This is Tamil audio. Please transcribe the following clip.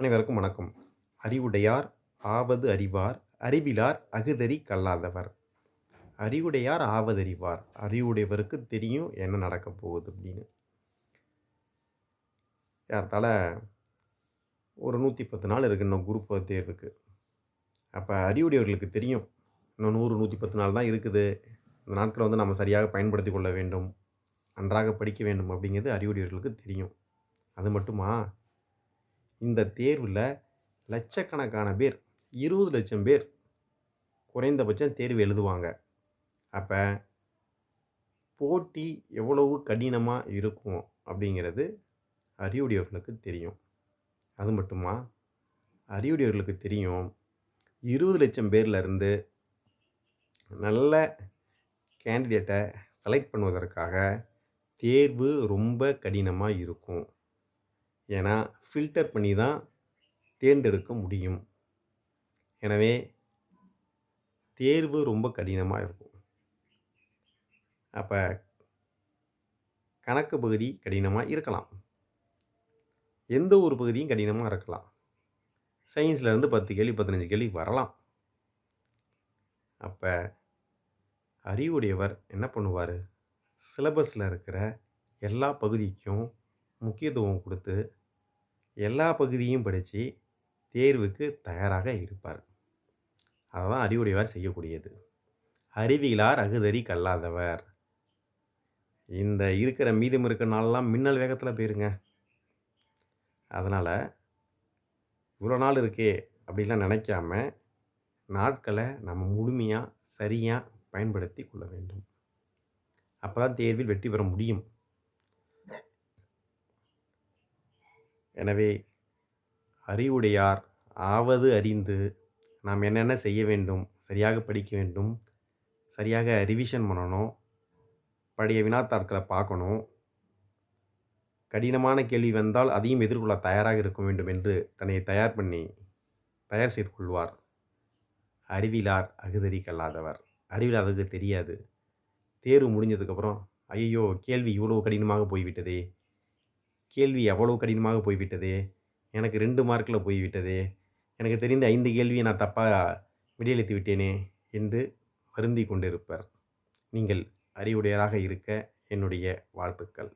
அனைவருக்கும் வணக்கம். அறிவுடையார் ஆவது அறிவார் அறிவிலார் அகுதறி கல்லாதவர். அறிவுடையார் ஆவதறிவார் அறிவுடையவருக்கு தெரியும் என்ன நடக்க போகுது அப்படின்னு. யார்த்தால் ஒரு நூற்றி பத்து நாள் இருக்குது இன்னும் குரூப் தேர்வுக்கு. அப்போ அறிவுடையவர்களுக்கு தெரியும். இன்னும் நூறு நூற்றி பத்து நாள் தான் இருக்குது. இந்த நாட்களை வந்து நம்ம சரியாக பயன்படுத்தி கொள்ள வேண்டும். நன்றாக படிக்க வேண்டும் அப்படிங்கிறது அறிவுடையவர்களுக்கு தெரியும். அது மட்டுமா? இந்த தேர்வில் லட்சக்கணக்கான பேர் இருபது லட்சம் பேர் குறைந்தபட்சம் தேர்வு எழுதுவாங்க. அப்போ போட்டி எவ்வளவு கடினமாக இருக்கும் அப்படிங்கிறது அறிவுடையவர்களுக்கு தெரியும். அது மட்டுமா? அறிவுடையவர்களுக்கு தெரியும். இருபது லட்சம் பேர்லேருந்து நல்ல கேண்டிடேட்டை செலக்ட் பண்ணுவதற்காக தேர்வு ரொம்ப கடினமாக இருக்கும். ஏன்னா ஃபில்டர் பண்ணி தான் தேர்ந்தெடுக்க முடியும். எனவே தேர்வு ரொம்ப கடினமாக இருக்கும். அப்போ கணக்கு பகுதி கடினமாக இருக்கலாம். எந்த ஒரு பகுதியும் கடினமாக இருக்கலாம். சயின்ஸ்லேருந்து பத்து கேள்வி பதினஞ்சு கேள்வி வரலாம். அப்போ அறிவுடையவர் என்ன பண்ணுவார்? சிலபஸில் இருக்கிற எல்லா பகுதிக்கும் முக்கியத்துவம் கொடுத்து எல்லா பகுதியும் படித்து தேர்வுக்கு தயாராக இருப்பார். அதை தான் அறிவுடையவர் செய்யக்கூடியது. அறிவியலார் அகுதறி கல்லாதவர். இந்த இருக்கிற மீதம் இருக்கிற நாளெல்லாம் மின்னல் வேகத்தில் போயிருங்க. அதனால் இவ்வளோ நாள் இருக்கே அப்படிலாம் நினைக்காம நாட்களை நம்ம முழுமையாக சரியாக பயன்படுத்தி கொள்ள வேண்டும். அப்போ தான் தேர்வில் வெற்றி பெற முடியும். எனவே அறிவுடையார் ஆவது அறிந்து நாம் என்னென்ன செய்ய வேண்டும் சரியாக படிக்க வேண்டும் சரியாக ரிவிஷன் பண்ணணும் பழைய வினாத்தாட்களை பார்க்கணும் கடினமான கேள்வி வந்தால் அதையும் எதிர்கொள்ள தயாராக இருக்க வேண்டும் என்று தன்னை தயார் பண்ணி தயார் செய்து கொள்வார். அறிவிலார் அகுதறி கல்லாதவர். அறிவில் அதுக்கு தெரியாது. தேர்வு முடிஞ்சதுக்கப்புறம் ஐயோ கேள்வி இவ்வளோ கடினமாக போய்விட்டதே. கேள்வி அவ்வளோ கடினமாக போய்விட்டது? எனக்கு ரெண்டு மார்க்கில் போய்விட்டது. எனக்கு தெரிந்த ஐந்து கேள்வியை நான் தப்பாக விடையளித்து விட்டேனே என்று வருந்தி கொண்டிருப்பர். நீங்கள் அறிவுடையராக இருக்க என்னுடைய வாழ்த்துக்கள்.